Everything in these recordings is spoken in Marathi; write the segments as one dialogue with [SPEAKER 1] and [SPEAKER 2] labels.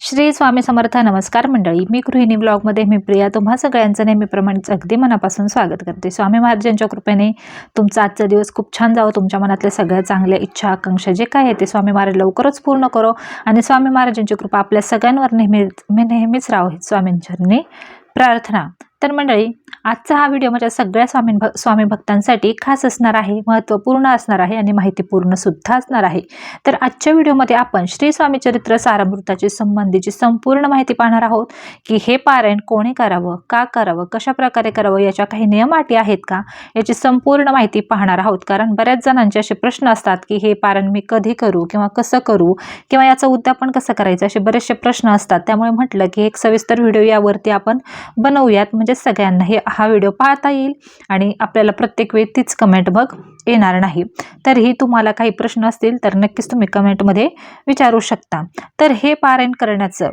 [SPEAKER 1] श्री स्वामी समर्थ नमस्कार मंडळी. मी गृहिणी ब्लॉगमध्ये मी प्रिया. तुम्हा सगळ्यांचं नेहमीप्रमाणेच अगदी मनापासून स्वागत करते. स्वामी महाराजांच्या कृपेने तुमचा आजचा दिवस खूप छान जावं. तुमच्या मनातल्या सगळ्या चांगल्या इच्छा आकांक्षा जे काय आहे ते स्वामी महाराज लवकरच पूर्ण करो आणि स्वामी महाराजांची कृपा आपल्या सगळ्यांवर नेहमी मी नेहमीच राहो. ही स्वामींचरणी प्रार्थना. तर मंडळी आजचा हा व्हिडिओ माझ्या सगळ्या स्वामी भ स्वामी भक्तांसाठी खास असणार आहे महत्त्वपूर्ण असणार आहे आणि माहितीपूर्ण सुद्धा असणार आहे. तर आजच्या व्हिडिओमध्ये आपण श्री स्वामी चरित्र सारामृताची संबंधीची संपूर्ण माहिती पाहणार आहोत की हे पारायण कोणी करावं का करावं कशा प्रकारे करावं याच्या काही नियम अटी आहेत का याची संपूर्ण माहिती पाहणार आहोत. कारण बऱ्याच जणांचे असे प्रश्न असतात की हे पारायण मी कधी करू किंवा कसं करू किंवा याचं उद्यापन कसं करायचं असे बरेचसे प्रश्न असतात. त्यामुळे म्हटलं की एक सविस्तर व्हिडिओ यावरती आपण बनवूयात. म्हणजे म्हणजे सगळ्यांना हे हा व्हिडिओ पाहता येईल आणि आपल्याला प्रत्येक वेळी तीच कमेंट बघ येणार नाही. तरीही तुम्हाला काही प्रश्न असतील तर नक्कीच तुम्ही कमेंटमध्ये विचारू शकता. तर हे पारायण करण्याचं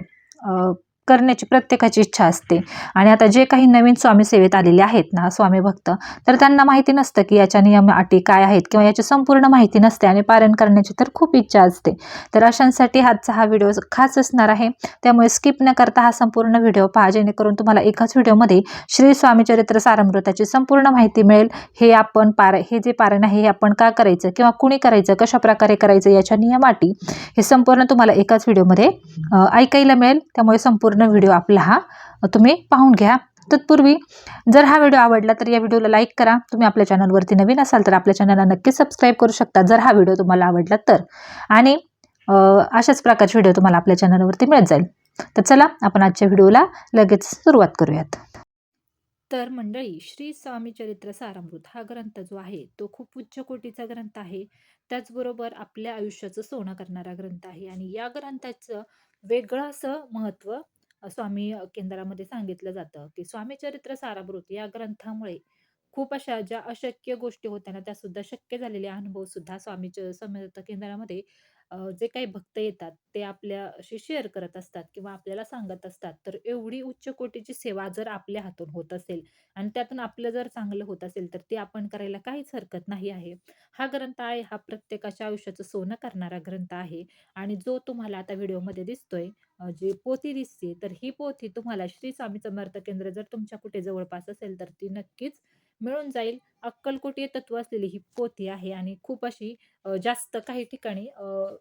[SPEAKER 1] करण्याची प्रत्येकाची इच्छा असते. आणि आता जे काही नवीन स्वामी सेवेत आलेले आहेत ना स्वामी भक्त तर त्यांना माहिती नसतं की याच्या नियम अटी काय आहेत किंवा याची संपूर्ण माहिती नसते आणि पारायण करण्याची तर खूप इच्छा असते. तर अशांसाठी आजचा हा व्हिडिओ खास असणार आहे. त्यामुळे स्किप न करता हा संपूर्ण व्हिडिओ पहा जेणेकरून तुम्हाला एकाच व्हिडिओमध्ये श्री स्वामी चरित्र सारामृताची संपूर्ण माहिती मिळेल. हे आपण पार हे जे पारायण आहे हे आपण का करायचं किंवा कुणी करायचं कशा प्रकारे करायचं याच्या नियम अटी हे संपूर्ण तुम्हाला एकाच व्हिडिओमध्ये ऐकायला मिळेल. त्यामुळे संपूर्ण व्हिडिओ आपला हा तुम्ही पाहून घ्या. तत्पूर्वी जर हा व्हिडिओ आवडला तर या व्हिडिओला लाईक करा. तुम्ही आपल्या चॅनलवरती नवीन असाल तर आपल्या चॅनलला नक्की सबस्क्राईब करू शकता जर हा व्हिडिओ तुम्हाला आवडला तर. आणि अशाच प्रकारचे व्हिडिओ तुम्हाला आपल्या चॅनलवरती मिळत जाईल. तर चला आपण आजच्या व्हिडिओला लगेच सुरुवात करूयात. तर मंडळी श्री स्वामी चरित्र सारामृत हा ग्रंथ जो आहे तो खूप उच्च कोटीचा ग्रंथ आहे. त्याचबरोबर आपल्या आयुष्याचं सोनं करणारा ग्रंथ आहे. आणि या ग्रंथाचं वेगळं असं महत्त्व स्वामी केंद्रामध्ये सांगितलं जातं की स्वामी चरित्र सारामृत या ग्रंथामुळे खूप अशा ज्या अशक्य गोष्टी होत्या ना त्या सुद्धा शक्य झालेले अनुभव सुद्धा स्वामी च- समर्थ केंद्रामध्ये अ, जे काही भक्त येतात ते आपल्याशी शेअर करत असतात किंवा आपल्याला सांगत असतात. तर एवढी उच्च कोटीची सेवा जर आपल्या हातून होत असेल आणि त्यातून आपलं जर चांगलं होत असेल तर ते आपण करायला काहीच हरकत नाही आहे. हा ग्रंथ आहे हा प्रत्येकाच्या आयुष्याचं सोनं करणारा ग्रंथ आहे आणि जो तुम्हाला आता व्हिडिओमध्ये दिसतोय अ, जी पोथी दिसते तर ही पोथी तुम्हाला श्री स्वामी समर्थ केंद्र जर तुमच्या कुठे जवळपास असेल तर ती नक्कीच मिळून जाईल. अक्कलकोटीय तत्व असलेली ही पोथी आहे आणि खूप अशी जास्त काही ठिकाणी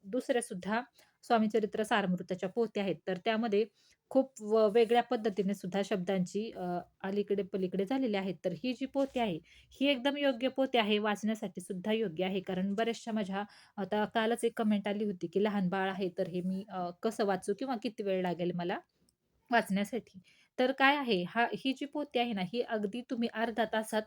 [SPEAKER 1] दुसऱ्यासुद्धा दुसऱ्या सुद्धा स्वामी सारमृताच्या पोथ्या आहेत. तर त्यामध्ये खूप व वेगळ्या पद्धतीने सुद्धा शब्दांची अलीकडे पलीकडे झालेली आहेत. तर ही जी पोथी आहे ही एकदम योग्य पोथी आहे वाचण्यासाठी सुद्धा योग्य आहे. कारण बऱ्याचशा माझ्या आता कालच एक कमेंट आली होती की लहान बाळ आहे तर हे मी कसं वाचू किंवा किती वेळ लागेल मला वाचण्यासाठी. तर काय आहे, हा ही जी पोथी आहे ना, ही अगदी तुम्ही अर्धा तासात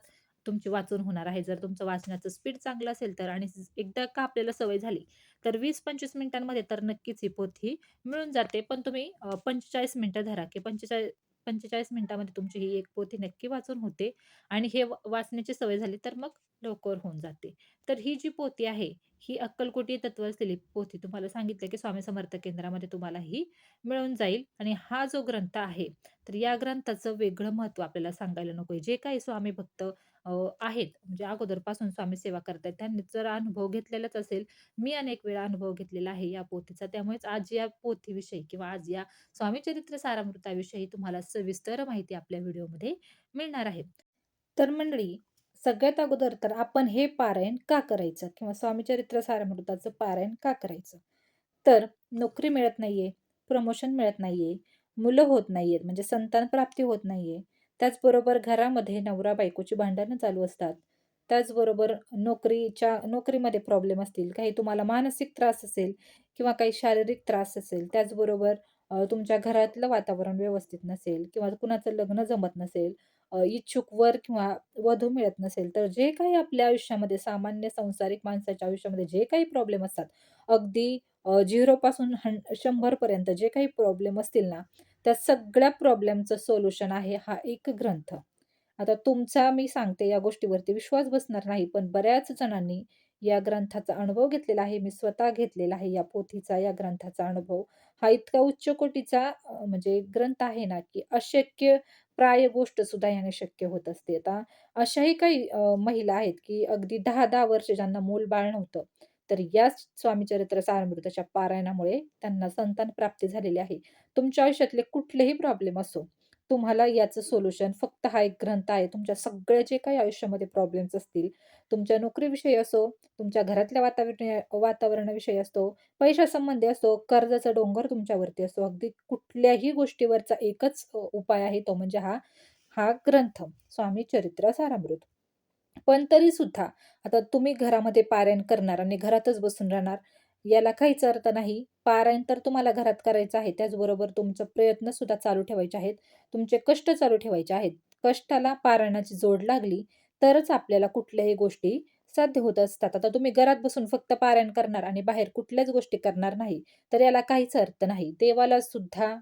[SPEAKER 1] तुमची वाचून होणार आहे. जर तुमचं वाचण्याचं स्पीड चांगलं असेल तर आणि एकदा का आपल्याला सवय झाली, तर 20-25 मिनिटांमध्ये तर नक्कीच ही पोथी मिळून जाते. पण तुम्ही अ, 45 मिनिटं धरा, की 45 45 मिनिटामध्ये तुमची ही एक पोथी नक्की वाचून होते आणि हे वाचण्याची सवय झाली, तर मग लवकर होऊन जाते. तर ही जी पोथी आहे, ही अक्कलकोटी तत्व असलेली पोथी तुम्हाला सांगितलं, की स्वामी समर्थ केंद्रामध्ये तुम्हाला ही मिळून जाईल आणि हा जो ग्रंथ आहे, तर या ग्रंथाचं वेगळं महत्त्व आपल्याला सांगायला नको जे काही स्वामी भक्त अ, आहेत, म्हणजे अगोदरपासून स्वामी सेवा करतायत, त्यांनी जर अनुभव घेतलेलाच असेल. मी अनेक वेळा अनुभव घेतलेला आहे या पोथीचा. त्यामुळेच आज या पोथीविषयी किंवा आज या स्वामी चरित्र सारामृताविषयी तुम्हाला सविस्तर माहिती आपल्या व्हिडिओमध्ये मिळणार आहे. तर मंडळी, सगळ्यात अगोदर तर आपण हे पारायण का करायचं? किंवा स्वामी चरित्र सारामृताचं पारायण का करायचं? तर नोकरी मिळत नाहीये, प्रमोशन मिळत नाहीये, मुलं होत नाहीयेत, म्हणजे संतान प्राप्ती होत नाहीये. त्याचबरोबर घरामध्ये नवरा-बायकोची भांडणं चालू असतात. त्याचबरोबर नोकरीच्या नोकरीमध्ये प्रॉब्लेम असतील, काही तुम्हाला मानसिक त्रास असेल किंवा काही शारीरिक त्रास असेल. त्याचबरोबर तुमच्या घरातलं वातावरण व्यवस्थित नसेल किंवा कुणाचं लग्न जमत नसेल, इच्छुक वर किंवा वधू मिळत नसेल, तर जे काही आपल्या आयुष्यामध्ये सामान्य संसारिक माणसाच्या आयुष्यामध्ये जे काही प्रॉब्लेम असतात, अगदी झिरोपासून हं शंभरपर्यंत जे काही प्रॉब्लेम असतील ना, त्या सगळ्या प्रॉब्लेमचं सोल्युशन आहे हा एक ग्रंथ. आता तुमचा मी सांगते या गोष्टीवरती विश्वास बसणार नाही, पण बऱ्याच जणांनी या ग्रंथाचा अनुभव घेतलेला आहे. मी स्वतः घेतलेला आहे या पोथीचा, या ग्रंथाचा अनुभव. हा इतका उच्च कोटीचा म्हणजे ग्रंथ आहे ना, की अशक्य प्राय गोष्ट सुद्धा याने शक्य होत असते. आता अशाही काही महिला आहेत, की अगदी दहा दहा वर्ष ज्यांना मूल-बाळ नव्हतं. तर या स्वामीचरित्र सारामृताच्या पारायणामुळे त्यांना संतान प्राप्ती झालेली आहे. तुमच्या आयुष्यातले कुठलेही प्रॉब्लेम असो तुम्हाला याचं सोल्युशन फक्त हा एक ग्रंथ आहे. तुमच्या सगळ्या जे काही आयुष्यामध्ये प्रॉब्लेम्स असतील तुमच्या नोकरीविषयी असो तुमच्या घरातल्या वातावरण वातावरणाविषयी असतो पैशासंबंधी असो कर्जाचा डोंगर तुमच्यावरती असो अगदी कुठल्याही गोष्टीवरचा एकच उपाय आहे तो म्हणजे हा हा ग्रंथ स्वामी चरित्र सारामृत. पण तरी सुद्धा आता तुम्ही घरामध्ये पारायण करणार आणि घरातच बसून राहणार याला काहीच अर्थ नाही. पारायण तर तुम्हाला घरात करायचं आहे त्याचबरोबर तुमचं प्रयत्न सुद्धा चालू ठेवायचे आहेत तुमचे कष्ट चालू ठेवायचे आहेत. कष्टाला पारायणाची जोड लागली तरच आपल्याला कुठल्याही गोष्टी साध्य होत असतात. आता तुम्ही घरात बसून फक्त पारायण करणार आणि बाहेर कुठल्याच गोष्टी करणार नाही तर याला काहीच अर्थ नाही. देवाला सुद्धा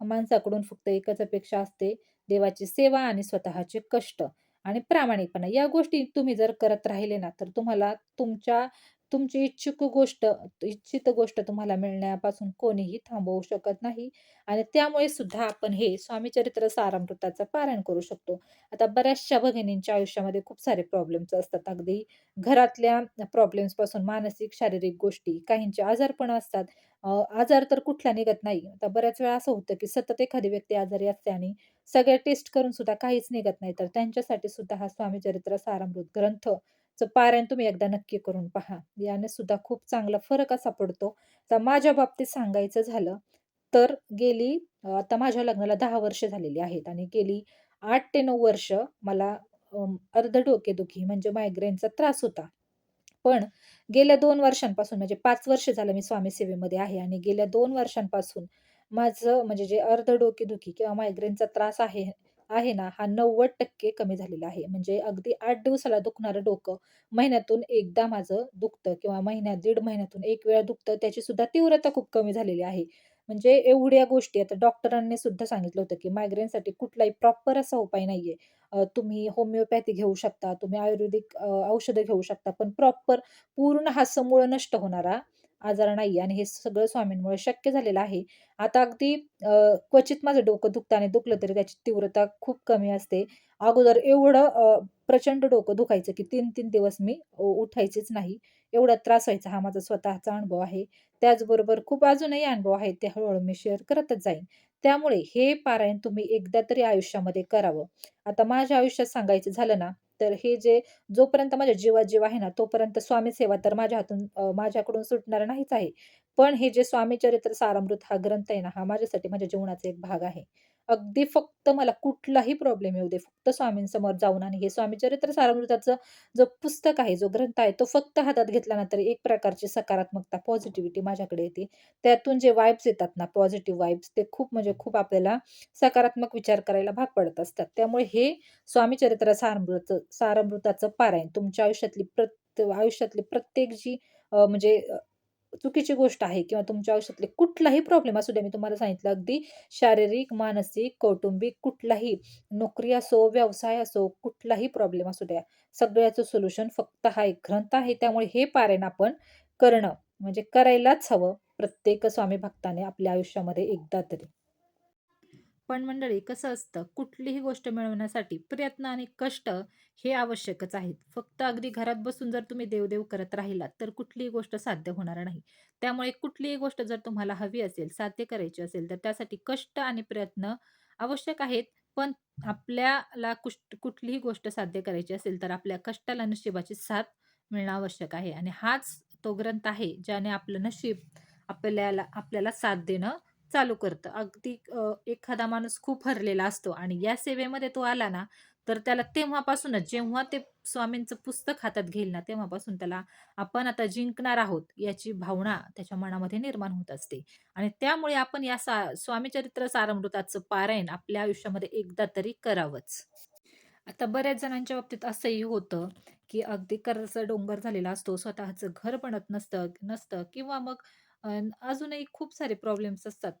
[SPEAKER 1] माणसाकडून फक्त एकच अपेक्षा असते देवाची सेवा आणि स्वतःचे कष्ट. आणि प्रामाणिकपणा. या गोष्टी तुम्ही जर करत राहिले ना तर तुम्हाला तुमच्या तुमची इच्छुक गोष्ट इच्छित गोष्ट तुम्हाला मिळण्यापासून कोणीही थांबवू शकत नाही. आणि त्यामुळे सुद्धा आपण हे स्वामीचरित्र सारामृताचं पारायण करू शकतो. आता बऱ्याचशा भगिनींच्या आयुष्यामध्ये खूप सारे प्रॉब्लेम्स असतात. अगदी घरातल्या प्रॉब्लेम्सपासून मानसिक शारीरिक गोष्टी काहींचे आजारपण असतात. आजार तर कुठला निघत नाही. आता बऱ्याच वेळा असं होतं की सतत एखादी व्यक्ती आजारी असते आणि सगळ्या टेस्ट करून सुद्धा काहीच निघत नाही. तर त्यांच्यासाठी सुद्धा हा स्वामी चरित्र सारामृत ग्रंथ पारायण तुम्ही एकदा नक्की करून पहा. याने सुद्धा खूप चांगला फरक असा पडतो. तर माझ्या बाबतीत सांगायचं झालं तर गेली आता माझ्या लग्नाला दहा वर्ष झालेली आहेत आणि गेली आठ ते नऊ वर्ष मला अर्ध डोकेदुखी म्हणजे मायग्रेनचा त्रास होता. पण गेल्या दोन वर्षांपासून म्हणजे पाच वर्ष झालं मी स्वामी सेवेमध्ये आहे आणि गेल्या दोन वर्षांपासून माझं म्हणजे जे अर्ध डोकेदुखी किंवा मायग्रेनचा त्रास आहे आहे ना हा नव्वद टक्के कमी झालेला आहे. म्हणजे अगदी आठ दिवसाला दुखणारं डोकं महिन्यातून एकदा माझं दुखतं किंवा महिन्यात दीड महिन्यातून एक वेळा दुखतं त्याची सुद्धा तीव्रता खूप कमी झालेली आहे. म्हणजे एवढ्या गोष्टी आता डॉक्टरांनी सुद्धा सांगितलं होतं की मायग्रेनसाठी कुठलाही प्रॉपर असा उपाय नाहीये. तुम्ही होमिओपॅथी घेऊ शकता तुम्ही आयुर्वेदिक औषधं घेऊ शकता पण प्रॉपर पूर्ण हा समूळ नष्ट होणारा आजार नाही आणि हे सगळं स्वामींमुळे शक्य झालेलं आहे. आता अगदी क्वचित माझं डोकं दुखताने दुखलं तरी त्याची तीव्रता खूप कमी असते. अगोदर एवढं प्रचंड डोकं दुखायचं की तीन तीन दिवस मी उठायचेच नाही. एवढा त्रास व्हायचा हा माझा स्वतःचा अनुभव आहे. त्याचबरोबर खूप अजूनही अनुभव आहेत ते हळूहळू मी शेअर करतच जाईन. त्यामुळे हे पारायण तुम्ही एकदा तरी आयुष्यामध्ये करावं. आता माझ्या आयुष्यात सांगायचं झालं ना तर हे जे जोपर्यंत माझ्या जीवात जीव आहे ना तोपर्यंत स्वामी सेवा तर माझ्या हातून माझ्याकडून सुटणार नाहीच आहे. पण हे जे स्वामी चरित्र सारामृत हा ग्रंथ आहे ना हा माझ्यासाठी माझ्या जीवनाचा एक भाग आहे. अगदी फक्त मला कुठलाही प्रॉब्लेम येऊ दे फक्त स्वामींसमोर जाऊन आणि हे स्वामीचरित्र सारामृताचं जो पुस्तक आहे जो ग्रंथ आहे तो फक्त हातात घेतला ना एक प्रकारची सकारात्मकता पॉझिटिव्हिटी माझ्याकडे येते. त्यातून जे वाईब्स येतात ना पॉझिटिव्ह वाईब्स ते खूप म्हणजे खूप आपल्याला सकारात्मक विचार करायला भाग पडत असतात. त्यामुळे हे स्वामी चरित्र सारामृत सारामृताचं पारायण तुमच्या आयुष्यातली प्रत्येक आयुष्यातली प्रत्येक जी म्हणजे चुकीची गोष्ट आहे किंवा तुमच्या आयुष्यातले कुठलाही प्रॉब्लेम असू द्या मी तुम्हाला सांगितलं अगदी शारीरिक मानसिक कौटुंबिक कुठलाही नोकरी असो व्यवसाय असो कुठलाही प्रॉब्लेम असू द्या. सगळ्याचं सोल्युशन फक्त हा एक ग्रंथ आहे. त्यामुळे हे पारायण आपण करणं म्हणजे करायलाच हवं प्रत्येक स्वामी भक्ताने आपल्या आयुष्यामध्ये एकदा तरी. पण मंडळी कसं असतं कुठलीही गोष्ट मिळवण्यासाठी प्रयत्न आणि कष्ट हे आवश्यकच आहेत. फक्त अगदी घरात बसून जर तुम्ही देवदेव करत राहिलात तर कुठलीही गोष्ट साध्य होणार नाही. त्यामुळे कुठलीही गोष्ट जर तुम्हाला हवी असेल साध्य करायची असेल तर त्यासाठी कष्ट आणि प्रयत्न आवश्यक आहेत. पण आपल्याला कुष्ट कुठलीही गोष्ट साध्य करायची असेल तर आपल्या कष्टाला नशिबाची साथ मिळणं आवश्यक आहे. आणि हाच तो ग्रंथ आहे ज्याने आपलं नशीब आपल्याला आपल्याला साथ देणं चालू करतं. अगदी एखादा माणूस खूप हरलेला असतो आणि या सेवेमध्ये तो आला ना तर त्याला तेव्हापासूनच जेव्हा ते स्वामींचं पुस्तक हातात घेईल ना तेव्हापासून त्याला आपण आता जिंकणार आहोत याची भावना त्याच्या मनामध्ये निर्माण होत असते. आणि त्यामुळे आपण या सा स्वामीचरित्र सारामृताचं पारायण आपल्या आयुष्यामध्ये एकदा तरी करावंच. आता बऱ्याच जणांच्या बाबतीत असंही होतं की अगदी कर्जाचा डोंगर झालेला असतो स्वतःचं घर बनत नसतं नसतं किंवा मग अजूनही खूप सारे प्रॉब्लेम्स असतात.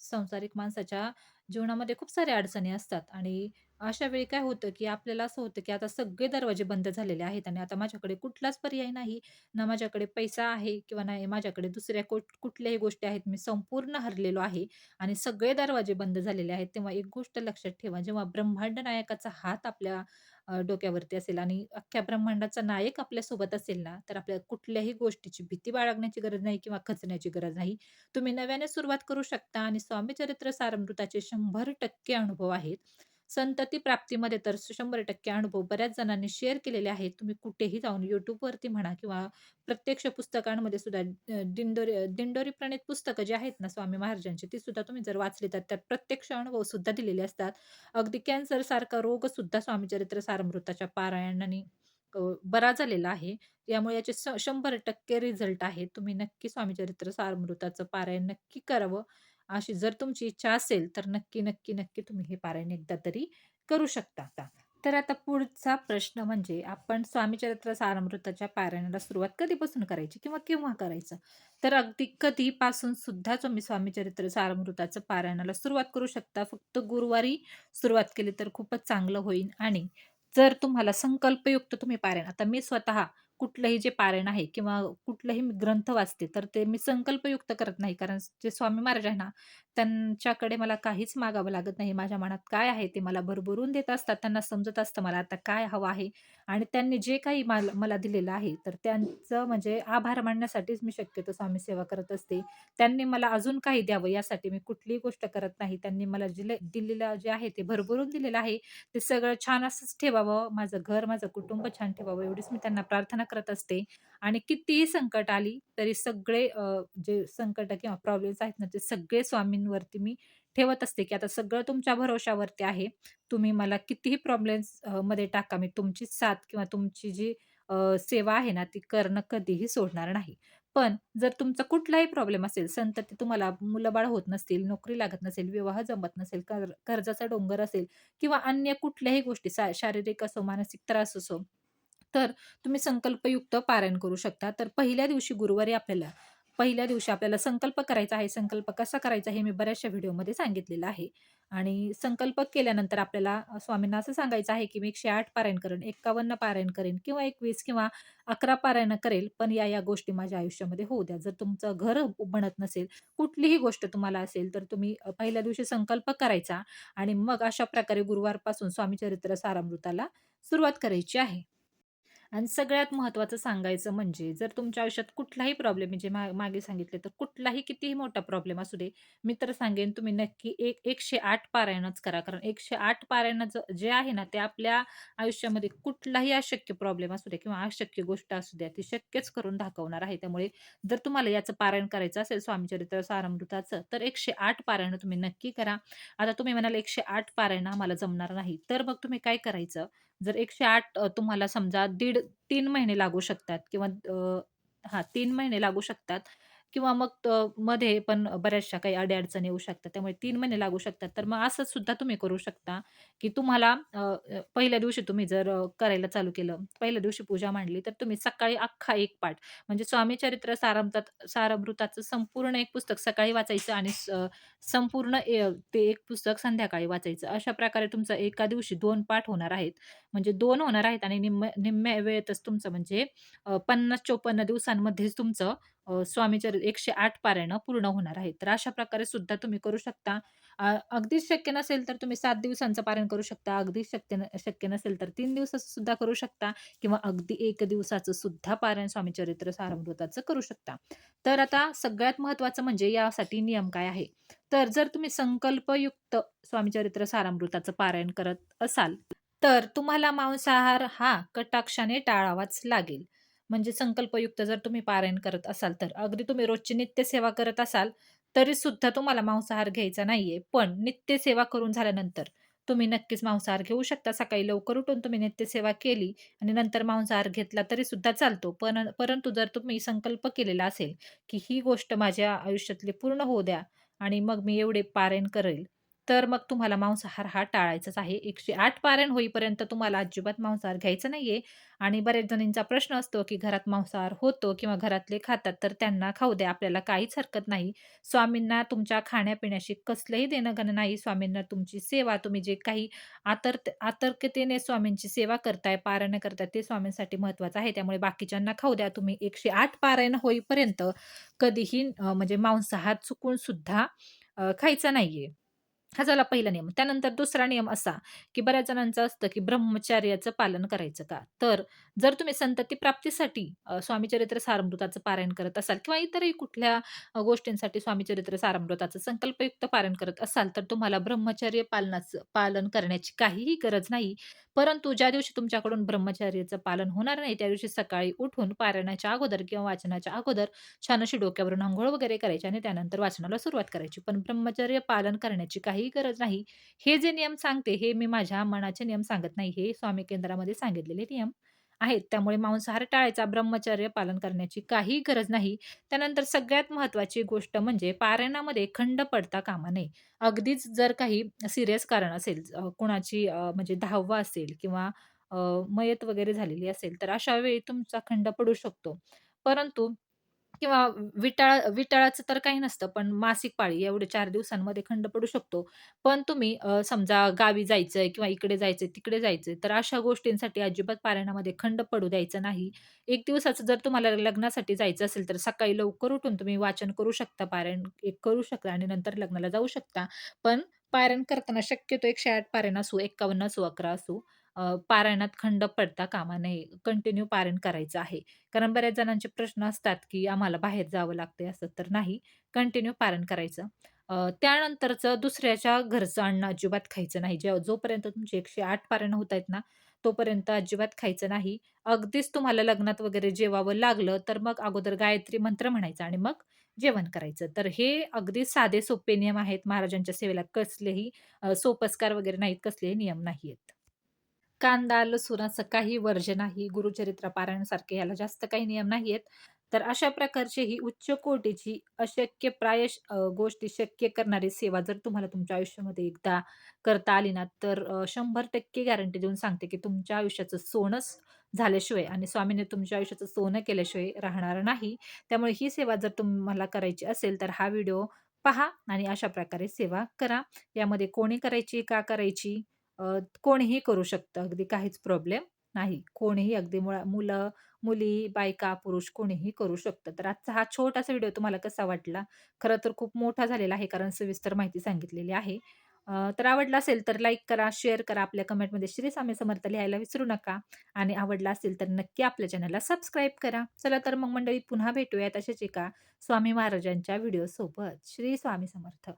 [SPEAKER 1] संसारिक माणसाच्या जीवनामध्ये खूप साऱ्या अडचणी असतात आणि अशा वेळी काय होतं, की आपल्याला असं होतं, की आता सगळे दरवाजे बंद झालेले आहेत आणि आता माझ्याकडे कुठलाच पर्याय नाही. ना माझ्याकडे पैसा आहे किंवा नाही माझ्याकडे दुसऱ्या कुठल्याही गोष्टी आहेत. मी संपूर्ण हरलेलो आहे आणि सगळे दरवाजे बंद झालेले आहेत. तेव्हा एक गोष्ट लक्षात ठेवा, जेव्हा ब्रह्मांड नायकाचा हात आपल्या अ, डोक्यावरती असेल आणि अख्ख्या ब्रह्मांडाचा नायक आपल्यासोबत असेल ना, तर आपल्याला कुठल्याही गोष्टीची भीती बाळगण्याची गरज नाही किंवा खचण्याची गरज नाही. तुम्ही नव्याने सुरुवात करू शकता आणि स्वामी चरित्र सारामृताचे 100% अनुभव आहेत. संतती प्राप्तीमध्ये तर 100% अनुभव बऱ्याच जणांनी शेअर केलेले आहेत. तुम्ही कुठेही जाऊन यूट्यूबवरती म्हणा किंवा प्रत्यक्ष पुस्तकांमध्ये सुद्धा दिंडोरी दिंडोरी प्रणित पुस्तकं जी आहेत ना स्वामी महाराजांची, ती सुद्धा तुम्ही जर वाचली तर त्यात प्रत्यक्ष अनुभव सुद्धा दिलेले असतात. अगदी कॅन्सरसारखा रोग सुद्धा स्वामी चरित्र पारायणाने बरा झालेला आहे. यामुळे याचे स 100% रिझल्ट आहे तुम्ही नक्की स्वामी चरित्र पारायण नक्की करावं. अशी जर तुमची इच्छा असेल, तर नक्की, नक्की, नक्की तुम्ही हे पारायण एकदा तरी करू शकता. का तर आता पुढचा प्रश्न म्हणजे आपण स्वामी चरित्र सारामृताच्या पारायणाला सुरुवात कधीपासून करायची किंवा केव्हा करायचं? तर अगदी कधीपासून सुद्धा तुम्ही स्वामी चरित्र सारामृताचं पारायणाला सुरुवात करू शकता. फक्त गुरुवारी सुरुवात केली तर खूपच चांगलं होईल आणि जर तुम्हाला संकल्पयुक्त तुम्ही पारायण आता मी स्वतः कुठलंही जे पारायण आहे किंवा कुठलंही मी ग्रंथ वाचते, तर ते मी संकल्पयुक्त करत नाही. कारण जे स्वामी महाराज आहे ना, त्यांच्याकडे मला काहीच मागावं लागत नाही. माझ्या मनात काय आहे ते मला भरभरून देत असतात. त्यांना समजत असतं मला आता काय हवं आहे आणि त्यांनी जे काही माल मला दिलेलं आहे, तर त्यांचं म्हणजे आभार मानण्यासाठीच मी शक्यतो स्वामी सेवा करत असते. त्यांनी मला अजून काही द्यावं यासाठी मी कुठलीही गोष्ट करत नाही. त्यांनी मला दिले दिलेलं जे आहे ते भरभरून दिलेलं आहे. ते सगळं छान असंच ठेवावं. माझं घर, माझं कुटुंब छान ठेवावं एवढीच मी त्यांना प्रार्थना करत असते. आणि कितीही संकट आली तरी सगळे जे संकट किंवा प्रॉब्लेम्स आहेत ना, ते सगळे स्वामींवरती मी ठेवत असते, की आता सगळं तुमच्या भरवशावरती आहे. तुम्ही मला कितीही प्रॉब्लेम्समध्ये टाका. मी तुमची साथ किंवा तुमची जी अ, सेवा आहे ना, ती करणं कधीही सोडणार नाही. पण जर तुमचा कुठलाही प्रॉब्लेम असेल, संतती तुम्हाला मुलंबाळ होत नसतील, नोकरी लागत नसेल, विवाह जमत नसेल, कर कर्जाचा डोंगर असेल किंवा अन्य कुठल्याही गोष्टी सा शारीरिक असो, मानसिक त्रास असो, तर तुम्ही संकल्पयुक्त पारायण करू शकता. तर पहिल्या दिवशी गुरुवारी आपल्याला पहिल्या दिवशी आपल्याला संकल्प करायचा आहे. संकल्प कसा करायचा हे मी बऱ्याचशा व्हिडिओमध्ये सांगितलेलं आहे. आणि संकल्प केल्यानंतर आपल्याला स्वामींना असं सांगायचं आहे, की मी 108 पारायण करेन, 51 पारायण करेन किंवा 21 किंवा 11 पारायण करेल, पण या, या गोष्टी माझ्या आयुष्यामध्ये होऊ द्या. जर तुमचं घर बनत नसेल, कुठलीही गोष्ट तुम्हाला असेल, तर तुम्ही पहिल्या दिवशी संकल्प करायचा आणि मग अशा प्रकारे गुरुवारपासून स्वामी चरित्र सारामृताला सुरुवात करायची आहे. आणि सगळ्यात महत्त्वाचं सांगायचं म्हणजे जर तुमच्या आयुष्यात कुठलाही प्रॉब्लेम म्हणजे मा मागे सांगितले तर कुठलाही कितीही मोठा प्रॉब्लेम असू दे, मी तर सांगेन तुम्ही नक्की एक 108 पारायणच करा. कारण 108 पारायणाचं जे आहे ना, ते आपल्या आयुष्यामध्ये कुठलाही अशक्य प्रॉब्लेम असू दे किंवा अशक्य गोष्ट असू द्या, ती शक्यच करून दाखवणार आहे. त्यामुळे जर तुम्हाला याचं पारायण करायचं असेल स्वामीचरित्र सारामृताचं, तर 108 पारायण तुम्ही नक्की करा. आता तुम्ही म्हणाल 108 पारायण आम्हाला जमणार नाही, तर मग तुम्ही काय करायचं जर 108 अ, तुम्हाला समजा दीड 3 महिने लागू शकतात किंवा अ, हां, 3 महिने लागू शकतात. किंवा मग मध्ये पण बऱ्याचशा काही अडी-अडचणी येऊ शकतात. त्यामुळे 3 महिने लागू शकतात. तर मग असं सुद्धा तुम्ही करू शकता, की तुम्हाला अ, अ, पहिल्या दिवशी तुम्ही जर अ, करायला चालू केलं, पहिल्या दिवशी पूजा मांडली, तर तुम्ही सकाळी अख्खा एक पाठ म्हणजे स्वामी चरित्र सारामृतात सारामृताचं संपूर्ण एक पुस्तक सकाळी वाचायचं आणि स संपूर्ण ए ते एक पुस्तक संध्याकाळी वाचायचं. अशा प्रकारे तुमचं एका दिवशी 2 पाठ होणार आहेत. म्हणजे 2 होणार आहेत आणि निम्म निम्म्या वेळेतच तुमचं म्हणजे अ, 50-54 दिवसांमध्येच तुमचं अ, एकशे 108 पारायणं पूर्ण होणार आहेत. तर अशा प्रकारे सुद्धा तुम्ही करू शकता. अ, अगदीच शक्य नसेल तर तुम्ही 7 दिवसांचं पारायण करू शकता. अगदीच शक्य न शक्य नसेल तर 3 दिवसाचं सुद्धा करू शकता किंवा अगदी 1 दिवसाचं सुद्धा पारायण स्वामीचरित्र सारामृताचं करू शकता. तर आता सगळ्यात महत्त्वाचं म्हणजे यासाठी नियम काय आहे? तर जर तुम्ही संकल्पयुक्त स्वामीचरित्र सारामृताचं पारायण करत असाल, तर तुम्हाला मांसाहार हा कटाक्षाने टाळावाच लागेल. म्हणजे संकल्पयुक्त जर तुम्ही पारायण करत असाल तर. अगदी तुम्ही रोजची नित्यसेवा करत असाल, तरी सुद्धा तुम्हाला मांसाहार घ्यायचा नाहीये. पण नित्यसेवा करून झाल्यानंतर तुम्ही नक्कीच मांसाहार घेऊ शकता. सकाळी लवकर उठून तुम्ही नित्यसेवा केली आणि नंतर मांसाहार घेतला तरी सुद्धा चालतो. पण परंतु जर तुम्ही संकल्प केलेला असेल, की ही गोष्ट माझ्या आयुष्यातली पूर्ण होऊ द्या आणि मग मी एवढे पारायण करेल, तर मग तुम्हाला मांसाहार हा टाळायचाच आहे. 108 पारायण होईपर्यंत तुम्हाला अजिबात मांसाहार घ्यायचा नाहीये आणि बऱ्याच जणींचा प्रश्न असतो, की घरात मांसाहार होतो किंवा घरातले खातात, तर त्यांना खाऊ द्या. आपल्याला काहीच हरकत नाही. स्वामींना तुमच्या खाण्यापिण्याशी कसलंही देणं-घेणं नाही. स्वामींना तुमची सेवा, तुम्ही जे काही आतर्त आतर्कतेने स्वामींची सेवा करताय, पारायण करताय, ते स्वामींसाठी महत्त्वाचं आहे. त्यामुळे बाकीच्यांना खाऊ द्या. तुम्ही 108 पारायण होईपर्यंत कधीही अ, म्हणजे मांसाहार चुकून सुद्धा अ, खायचा नाहीये. हा झाला पहिला नियम. त्यानंतर दुसरा नियम असा, की बऱ्याच जणांचं असतं, की ब्रह्मचर्याचं पालन करायचं का? तर जर तुम्ही संतती प्राप्तीसाठी अ, स्वामीचरित्र सारामृताचं पारायण करत असाल किंवा इतरही कुठल्या अ, गोष्टींसाठी स्वामीचरित्र सारामृताचं संकल्पयुक्त पारायण करत असाल, तर तुम्हाला ब्रह्मचर्य पालनाचं पालन करण्याची काहीही गरज नाही. परंतु ज्या दिवशी तुमच्याकडून ब्रह्मचर्याचं पालन होणार नाही, त्या दिवशी सकाळी उठून पारायणाच्या अगोदर किंवा वाचनाच्या अगोदर छान अशी डोक्यावरून आंघोळ वगैरे करायची आणि त्यानंतर वाचनाला सुरुवात करायची. पण ब्रह्मचर्य पालन करण्याची काही काही गरज नाही. हे जे नियम सांगते, हे मी माझ्या मनाचे नियम सांगत नाही. हे स्वामी केंद्रामध्ये सांगितलेले नियम आहेत. त्यामुळे मांसाहार टाळायचा, ब्रह्मचर्य पालन करण्याची काही गरज नाही. त्यानंतर सगळ्यात महत्त्वाची गोष्ट म्हणजे पारायणामध्ये खंड पडता कामा नये. अगदीच जर काही सिरियस कारण असेल, अ, कुणाची अ, म्हणजे दहावा असेल किंवा अ, मयत वगैरे झालेली असेल, तर अशा वेळी तुमचा खंड पडू शकतो. परंतु किंवा विटाळ विटाळाचं तर काही नसतं, पण मासिक पाळी एवढे 4 दिवसांमध्ये खंड पडू शकतो. पण तुम्ही अ, समजा गावी जायचंय किंवा इकडे जायचंय, तिकडे जायचंय, तर अशा गोष्टींसाठी अजिबात पारायणामध्ये खंड पडू द्यायचं नाही. 1 दिवसाचं जर तुम्हाला लग्नासाठी जायचं असेल, तर सकाळी लवकर उठून तुम्ही वाचन करू शकता, पारायण एक करू शकता आणि नंतर लग्नाला जाऊ शकता. पण पारायण करताना शक्यतो 108 पारायण असो, 51 असो, 11 असो, अ, पारायणात खंड पडता कामा नये. कंटिन्यू पारायण करायचं आहे. कारण बऱ्याच जणांचे प्रश्न असतात, की आम्हाला बाहेर जावं लागतंय असं. तर नाही, कंटिन्यू पारायण करायचं. अ, त्यानंतरचं दुसऱ्याच्या घरचं अन्न अजिबात खायचं नाही. जेव्हा जोपर्यंत तुमचे 108 पारायण होत आहेत ना, तोपर्यंत अजिबात खायचं नाही. अगदीच तुम्हाला लग्नात वगैरे जेवावं लागलं, तर मग अगोदर गायत्री मंत्र म्हणायचा आणि मग जेवण करायचं. तर हे अगदी साधे सोपे नियम आहेत. महाराजांच्या सेवेला कसलेही अ, सोपस्कार वगैरे नाहीत, कसलेही नियम नाहीयेत. कांदा, लसूणाचं काही वर्ज्य नाही. गुरुचरित्र पारायणसारखे याला जास्त काही नियम नाहीयेत. तर अशा प्रकारची ही उच्च कोटीची अशक्य प्राय गोष्टी शक्य करणारी सेवा जर तुम्हाला तुमच्या आयुष्यामध्ये एकदा करता आली ना, तर शंभर टक्के गॅरंटी देऊन सांगते, की तुमच्या आयुष्याचं सोनंच झाल्याशिवाय आणि स्वामीने तुमच्या आयुष्याचं सोनं केल्याशिवाय राहणार नाही. त्यामुळे ही सेवा जर तुम्हाला करायची असेल, तर हा व्हिडिओ पहा आणि अशा प्रकारे सेवा करा. यामध्ये कोणी करायची, का करायची कोणीही करू शकतं. अगदी काहीच प्रॉब्लेम नाही. कोणीही अगदी मुळा मुलं, मुली, बायका, पुरुष कोणीही करू शकतं. तर आजचा हा छोटासा व्हिडिओ तुम्हाला कसा वाटला? खरं तर खूप मोठा झालेला आहे कारण सविस्तर माहिती सांगितलेली आहे. अ, तर आवडला असेल तर लाईक करा, शेअर करा. आपल्या कमेंटमध्ये श्री स्वामी समर्थ लिहायला विसरू नका आणि आवडला असेल तर नक्की आपल्या चॅनलला सबस्क्राईब करा. चला तर मग मंडळी पुन्हा भेटूयात अशाच एका स्वामी महाराजांच्या व्हिडिओसोबत. श्री स्वामी समर्थ.